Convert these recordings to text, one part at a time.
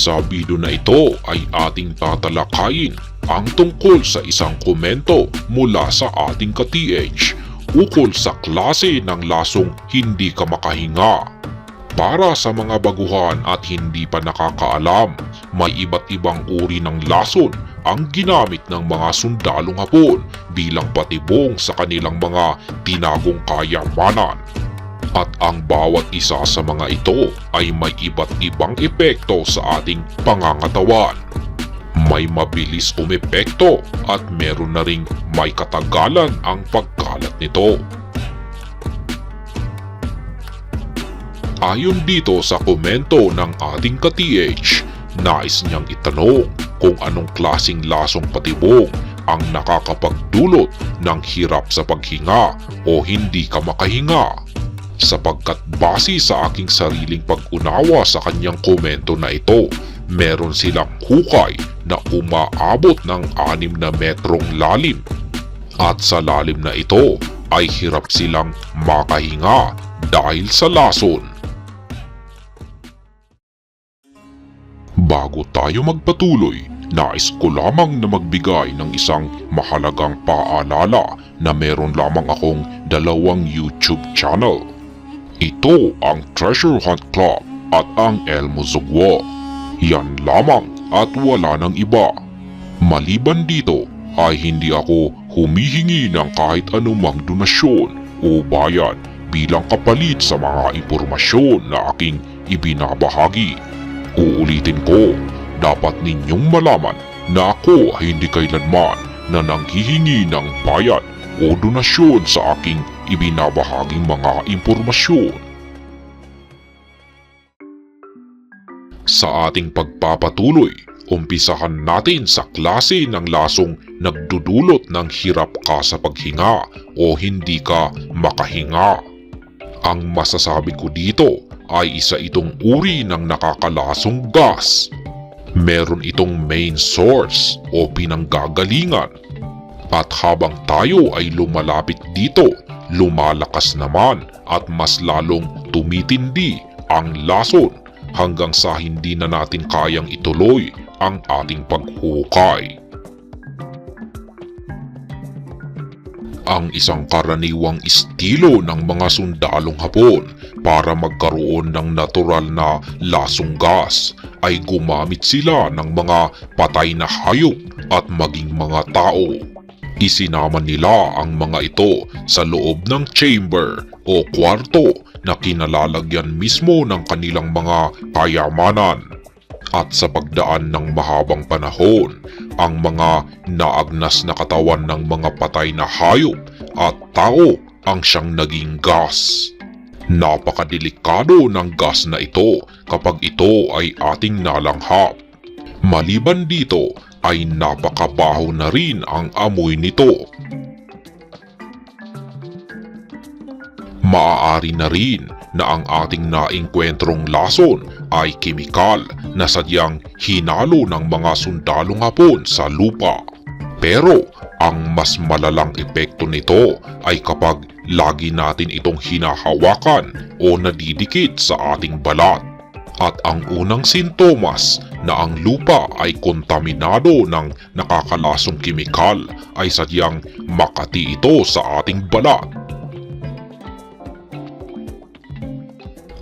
Sa video na ito ay ating tatalakayin ang tungkol sa isang komento mula sa ating ka-TH ukol sa klase ng lasong hindi ka makahinga. Para sa mga baguhan at hindi pa nakakaalam, may iba't ibang uri ng lason ang ginamit ng mga sundalong hapon bilang patibong sa kanilang mga tinagong kayamanan. At ang bawat isa sa mga ito ay may iba't ibang epekto sa ating pangangatawan. May mabilis umepekto at meron na ring may katagalan ang pagkalat nito. Ayon dito sa komento ng ating ka-TH, nais niyang itanong kung anong klasing lasong patibong ang nakakapagdulot ng hirap sa paghinga o hindi ka makahinga. Sapagkat base sa aking sariling pag-unawa sa kanyang komento na ito, meron silang hukay na umaabot ng 6 na metrong lalim. At sa lalim na ito ay hirap silang makahinga dahil sa lason. Bago tayo magpatuloy, nais ko lamang na magbigay ng isang mahalagang paalala na meron lamang akong dalawang YouTube channel. Ito ang Treasure Hunt Club at ang Elmo Zugwo. Yan lamang at wala ng iba. Maliban dito ay hindi ako humihingi ng kahit anumang donasyon o bayad bilang kapalit sa mga impormasyon na aking ibinabahagi. Uulitin ko, dapat ninyong malaman na ako hindi kailanman na nanghihingi ng bayad o donasyon sa aking ibinabahaging mga impormasyon. Sa ating pagpapatuloy, umpisahan natin sa klase ng lasong nagdudulot ng hirap ka sa paghinga o hindi ka makahinga. Ang masasabi ko dito ay isa itong uri ng nakakalasong gas. Meron itong main source o pinanggagalingan. At habang tayo ay lumalapit dito, lumalakas naman at mas lalong tumitindi ang lason hanggang sa hindi na natin kayang ituloy ang ating paghukay. Ang isang karaniwang estilo ng mga sundalong hapon para magkaroon ng natural na lasong gas ay gumamit sila ng mga patay na hayop at maging mga tao. Isinama nila ang mga ito sa loob ng chamber o kwarto na kinalalagyan mismo ng kanilang mga kayamanan. At sa pagdaan ng mahabang panahon, ang mga naagnas na katawan ng mga patay na hayop at tao ang siyang naging gas. Napakadelikado ng gas na ito kapag ito ay ating nalanghap. Maliban dito ay napakabaho na rin ang amoy nito. Maaari na rin na ang ating naingkwentrong lason ay kemikal na sadyang hinalo ng mga sundalong hapon sa lupa. Pero ang mas malalang epekto nito ay kapag lagi natin itong hinahawakan o nadidikit sa ating balat. At ang unang sintomas na ang lupa ay kontaminado ng nakakalasong kemikal ay sadyang makati ito sa ating balat.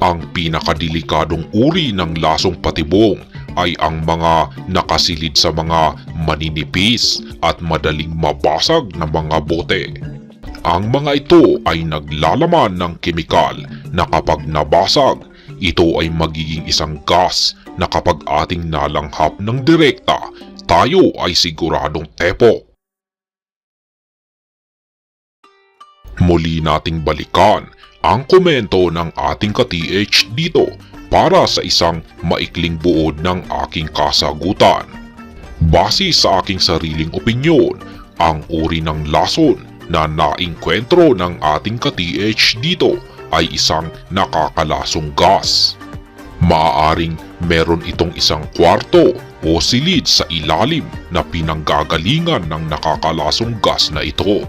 Ang pinakadelikadong uri ng lasong patibong ay ang mga nakasilid sa mga maninipis at madaling mabasag na mga bote. Ang mga ito ay naglalaman ng kemikal na kapag nabasag, ito ay magiging isang gas na kapag ating nalanghap ng direkta, tayo ay siguradong tepo. Muli nating balikan ang komento ng ating ka-TH dito para sa isang maikling buod ng aking kasagutan. Base sa aking sariling opinyon, ang uri ng lason na naingkwentro ng ating ka-TH dito ay isang nakakalasong gas. Maaaring meron itong isang kwarto o silid sa ilalim na pinanggagalingan ng nakakalasong gas na ito.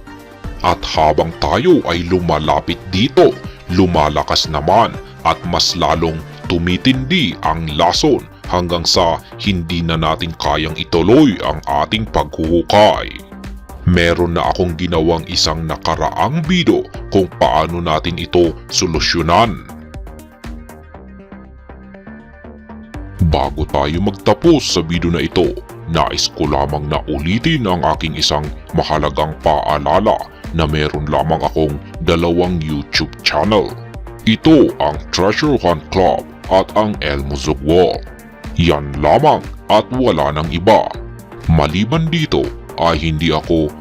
At habang tayo ay lumalapit dito, lumalakas naman at mas lalong tumitindi ang lason hanggang sa hindi na natin kayang ituloy ang ating paghuhukay. Meron na akong ginawang isang nakaraang video kung paano natin ito solusyonan. Bago tayo magtapos sa video na ito, nais ko lamang na ulitin ang aking isang mahalagang paalala na meron lamang akong dalawang YouTube channel. Ito ang Treasure Hunt Club at ang Elmo Zugwal. Yan lamang at wala nang iba. Maliban dito ay hindi ako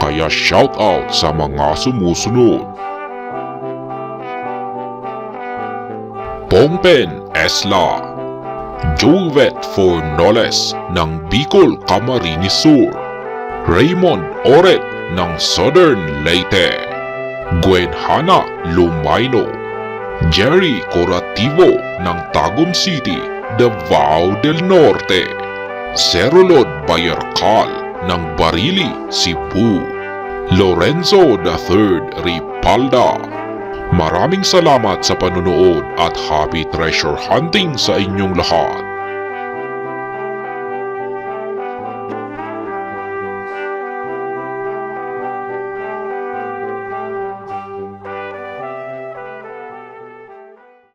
Kaya shoutout sa mga sumusunod. Pongpen Esla. Jovet Fornoles ng Bicol Camarines Sur Raymond Oret ng Southern Leyte. Gwen Hana Lumaino. Jerry Corativo ng Tagum City, Davao del Norte. Cerulod Bayarcal ng Barili, Cebu Lorenzo III Ripalda Maraming salamat sa panunood at happy treasure hunting sa inyong lahat.